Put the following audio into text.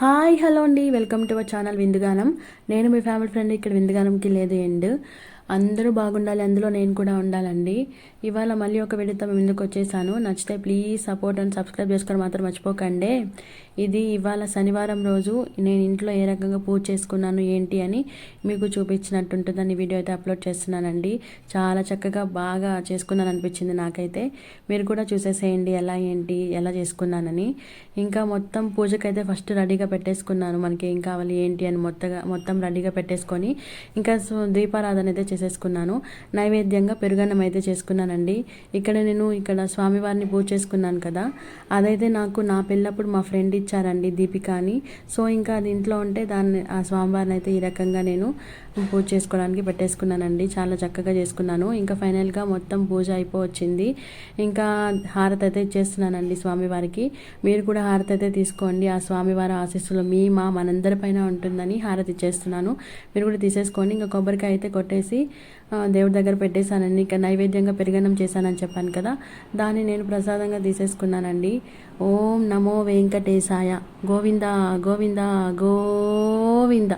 Hi hello అండి. Welcome to our channel Vindugaanam. నేను మీ ఫ్యామిలీ ఫ్రెండ్ ఇక్కడ విందుగానంకి లేదు ఎండ్ అందరూ బాగుండాలి అందులో నేను కూడా ఉండాలండి. ఇవాళ మళ్ళీ ఒక వీడియోతో మేము ముందుకు వచ్చేసాను. నచ్చితే ప్లీజ్ సపోర్ట్ అండ్ సబ్స్క్రైబ్ చేసుకొని మాత్రం మర్చిపోకండి. ఇది ఇవాళ శనివారం రోజు. నేను ఇంట్లో ఏ రకంగా పూజ చేసుకున్నాను ఏంటి అని మీకు చూపించినట్టుంటుందని వీడియో అయితే అప్లోడ్ చేస్తున్నానండి. చాలా చక్కగా బాగా చేసుకున్నాను అనిపించింది నాకైతే. మీరు కూడా చూసేసేయండి ఎలా ఏంటి ఎలా చేసుకున్నానని. ఇంకా మొత్తం పూజకైతే ఫస్ట్ రెడీగా పెట్టేసుకున్నాను. మనకి ఏం కావాలి ఏంటి అని మొత్తగా మొత్తం రెడీగా పెట్టేసుకొని. ఇంకా దీపారాధన అయితే చేసేసుకున్నాను. నైవేద్యంగా పెరుగన్నం అయితే చేసుకున్నానండి. ఇక్కడ నేను ఇక్కడ స్వామివారిని పూజ చేసుకున్నాను కదా. అదైతే నాకు నా పెళ్ళప్పుడు మా ఫ్రెండ్ ఇచ్చారండి దీపిక అని. సో ఇంకా అది ఇంట్లో ఉంటే దాన్ని ఆ స్వామివారిని అయితే ఈ రకంగా నేను పూజ చేసుకోవడానికి పెట్టేసుకున్నానండి. చాలా చక్కగా చేసుకున్నాను. ఇంకా ఫైనల్గా మొత్తం పూజ అయిపోవచ్చింది. ఇంకా హారతి అయితే ఇచ్చేస్తున్నానండి స్వామివారికి. మీరు కూడా హారతి అయితే తీసుకోండి. ఆ స్వామివారి ఆశీస్సులు మీ మా మనందరిపైన ఉంటుందని హారతి ఇచ్చేస్తున్నాను. మీరు కూడా తీసేసుకోండి. ఇంకా కొబ్బరికాయ అయితే కొట్టేసి దేవుడి దగ్గర పెట్టేశానండి ఇక నైవేద్యంగా పెరుగన్నం చేశానని చెప్పాను కదా దాన్ని నేను ప్రసాదంగా తీసేసుకున్నానండి. ఓం నమో వెంకటేశాయ గోవింద గోవింద గోవింద.